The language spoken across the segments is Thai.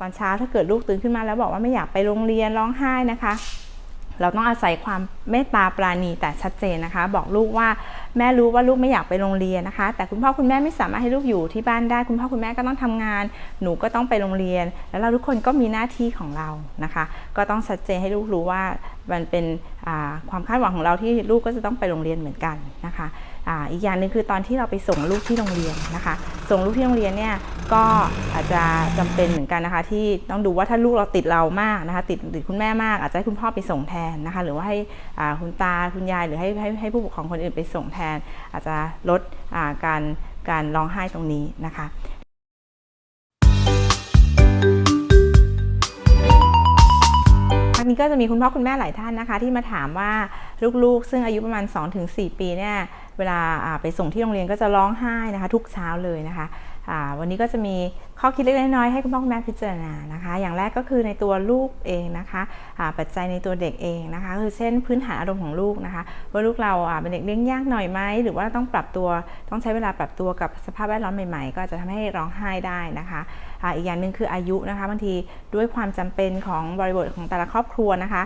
ตอนเช้าถ้าเกิดลูกตื่นขึ้นมาแล้วบอกว่าไม่อยากไปโรงเรียนร้องไห้นะคะ เราต้องอาศัยความเมตตาปราณีแต่ชัดเจนนะคะ บอกลูกว่าแม่รู้ว่าลูกไม่อยากไปโรงเรียนนะคะ แต่คุณพ่อคุณแม่ไม่สามารถให้ลูกอยู่ที่บ้านได้ คุณพ่อคุณแม่ก็ต้องทำงาน หนูก็ต้องไปโรงเรียน แล้วเราทุกคนก็มีหน้าที่ของเรานะคะ ก็ต้องชัดเจนให้ลูกรู้ว่ามันเป็นความคาดหวังของเราที่ลูกก็จะต้องไปโรงเรียนเหมือนกันนะคะอีกอย่างหนึ่งคือตอนที่เราไปส่งลูกที่โรงเรียนนะคะ ส่งลูกที่โรงเรียนเนี่ยก็อาจจะจำเป็นเหมือนกันนะคะ ที่ต้องดูว่าถ้าลูกเราติดเรามากนะคะ ติดติดคุณแม่มากอาจจะให้คุณพ่อไปส่งแทนนะคะ หรือว่าให้คุณตาคุณยายหรือให้ให้ให้ผู้ปกครองคนอื่นไปส่งแทน อาจจะลดการการร้องไห้ตรงนี้นะคะนี้ก็จะมีคุณพ่อคุณแม่หลายท่านนะคะ ที่มาถามว่าลูกๆ ซึ่งอายุประมาณ 2-4 ปีเนี่ย เวลาไปส่งที่โรงเรียนก็จะร้องไห้นะคะ ทุกเช้าเลยนะคะวันนี้ก็จะมีข้อคิดเล็กๆน้อยๆให้คุณพ่อคุณแม่พิจารณานะคะ อย่างแรกก็คือในตัวลูกเองนะคะปัจจัยในตัวเด็กเองนะคะ คือเช่นพื้นฐานอารมณ์ของลูกนะคะ ว่าลูกเราเป็นเด็กเลี้ยงยากหน่อยไหมหรือว่าต้องปรับตัวต้องใช้เวลาปรับตัวกับสภาพแวดล้อมใหม่ๆ ก็จะทำให้ร้องไห้ได้นะคะอีกอย่างหนึ่งคืออายุนะคะบางทีด้วยความจำเป็นของบริบทของแต่ละครอบครัวนะคะ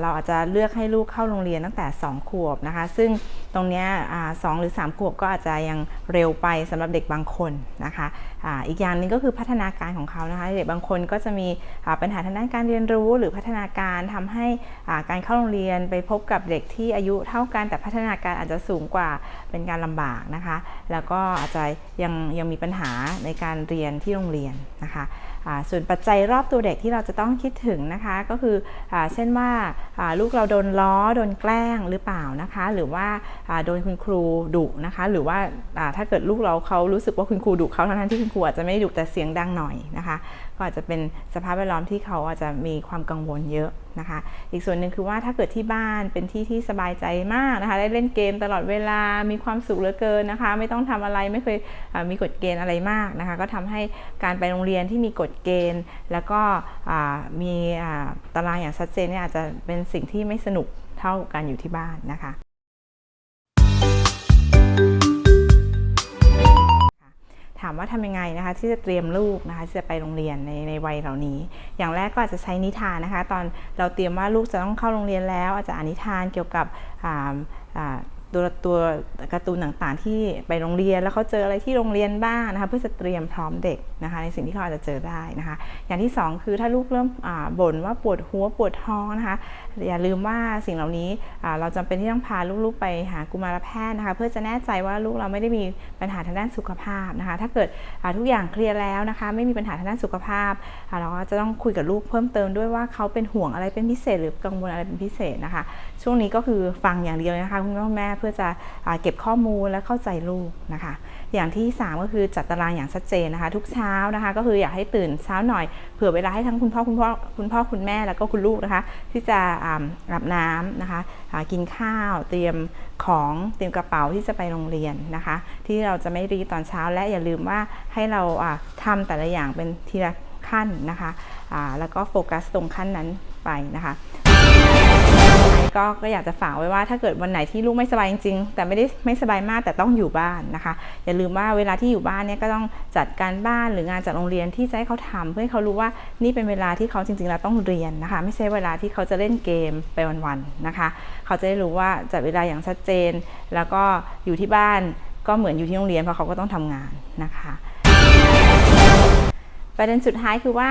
เราอาจจะเลือกให้ลูกเข้าโรงเรียนตั้งแต่ 2 ขวบนะคะ ซึ่งตรงนี้สองหรือ3ขวบก็อาจจะยังเร็วไปสำหรับเด็กบางคนนะคะออีกอย่างหนึ่งก็คือพัฒนาการของเขานะคะเด็กบางคนก็จะมีปัญหาทางด้านการเรียนรู้ หรือพัฒนาการทำให้การเข้าโรงเรียนไปพบกับเด็กที่อายุเท่ากันแต่พัฒนาการอาจจะสูงกว่าเป็นการลำบากนะคะ แล้วก็อาจจะยังยังมีปัญหาในการเรียนที่โรงเรียนนะคะ ส่วนปัจจัยรอบตัวเด็กที่เราจะต้องคิดถึงนะคะ ก็คืออเช่นว่าาลูกเราโดนล้อโดนแกล้งหรือเปล่านะคะ หรือว่าาโดนคุณครูดุนะคะ หรือว่าาถ้าเกิดลูกเราเขารู้สึกว่าคุณครูดุเขาทั้งที่คุณครูอาจจะไม่ดุแต่เสียงดังหน่อยนะคะก็อาจจะเป็นสภาพแวดล้อมที่เขาอาจจะมีความกังวลเยอะนะคะ อีกส่วนหนึ่งคือว่าถ้าเกิดที่บ้านเป็นที่ที่สบายใจมากนะคะ ได้เล่นเกมตลอดเวลา มีความสุขเหลือเกินนะคะ ไม่ต้องทำอะไร ไม่เคยมีกฎเกณฑ์อะไรมากนะคะ ก็ทำให้การไปโรงเรียนที่มีกฎเกณฑ์ แล้วก็มีตารางอย่างชัดเจนเนี่ยอาจจะเป็นสิ่งที่ไม่สนุกเท่าการอยู่ที่บ้านนะคะ ถามว่าทำยังไงนะคะ ที่จะเตรียมลูกนะคะที่จะไปโรงเรียนในในวัยเหล่านี้ อย่างแรกก็อาจจะใช้นิทานนะคะ ตอนเราเตรียมว่าลูกจะต้องเข้าโรงเรียนแล้ว อาจจะอ่านนิทานเกี่ยวกับอ่าอ่า ตัวตัวการ์ตูนต่างๆ ที่ไปโรงเรียนแล้วเขาเจออะไรที่โรงเรียนบ้างนะคะเพื่อจะเตรียมพร้อมเด็กนะคะ ในสิ่งที่เขาอาจจะเจอได้นะคะ อย่างที่สองคือถ้าลูกเริ่มบ่นว่าปวดหัวปวดท้องนะคะ อย่าลืมว่าสิ่งเหล่านี้เราจำเป็นที่ต้องพาลูกๆไปหากุมารแพทย์นะคะ เพื่อจะแน่ใจว่าลูกเราไม่ได้มีปัญหาทางด้านสุขภาพนะคะ ถ้าเกิดทุกอย่างเคลียร์แล้วนะคะ ไม่มีปัญหาทางด้านสุขภาพเราก็จะต้องคุยกับลูกเพิ่มเติมด้วยว่าเขาเป็นห่วงอะไรเป็นพิเศษ หรือกังวลอะไรเป็นพิเศษนะคะ ช่วงนี้ก็คือฟังอย่างเดียวนะคะคุณพ่อคุณแม่พื่อจะอเก็บข้อมูลและเข้าใจลูกนะคะ อย่างที่ 3 ก็คือจัดตารางอย่างชัดเจนนะคะ ทุกเช้านะคะ ก็คืออยากให้ตื่นเช้าหน่อยเผื่อเวลาให้ทั้งคุณพ่อคุณพ่อคุณพ่อคุณแม่แล้วก็คุณลูกนะคะ ที่จะอาบน้ำนะคะกินข้าวเตรียมของเตรียมกระเป๋าที่จะไปโรงเรียนนะคะ ที่เราจะไม่รีตอนเช้าและอย่าลืมว่าให้เราอ่าทำแต่ละอย่างเป็นทีละขั้นนะคะแล้วก็โฟกัสตรงขั้นนั้นไปนะคะ ก็ก็อยากจะฝากไว้ว่าถ้าเกิดวันไหนที่ลูกไม่สบายจริงๆ แต่ไม่ได้ไม่สบายมากแต่ต้องอยู่บ้านนะคะ อย่าลืมว่าเวลาที่อยู่บ้านเนี่ยก็ต้องจัดการบ้านหรืองานจากโรงเรียนที่จะให้เขาทำเพื่อให้เขารู้ว่านี่เป็นเวลาที่เขาจริงๆแล้วต้องเรียนนะคะ ไม่ใช่เวลาที่เขาจะเล่นเกมไปวันๆนะคะ เขาจะได้รู้ว่าจัดเวลาอย่างชัดเจน แล้วก็อยู่ที่บ้านก็เหมือนอยู่ที่โรงเรียนเพราะเขาก็ต้องทำงานนะคะประเด็นสุดท้ายคือว่า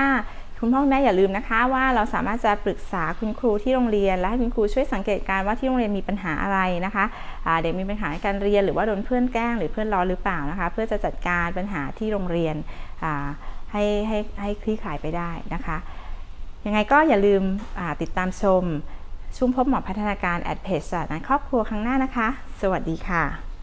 คุณพ่อคุณแม่อย่าลืมนะคะว่าเราสามารถจะปรึกษาคุณครูที่โรงเรียน และให้คุณครูช่วยสังเกตการณ์ว่าที่โรงเรียนมีปัญหาอะไรนะคะอ่าเด็กมีปัญหาในการเรียนหรือว่าโดนเพื่อนแกล้งหรือเพื่อนล้อหรือเปล่านะคะ เพื่อจะจัดการปัญหาที่โรงเรียนให้ให้ให้คลี่คลายไปได้นะคะยังไงก็อย่าลืมติดตามชม ชุมพบหมอพัฒนาการแอดเพจสารนันครอบครัวครั้งหน้านะคะ สวัสดีค่ะ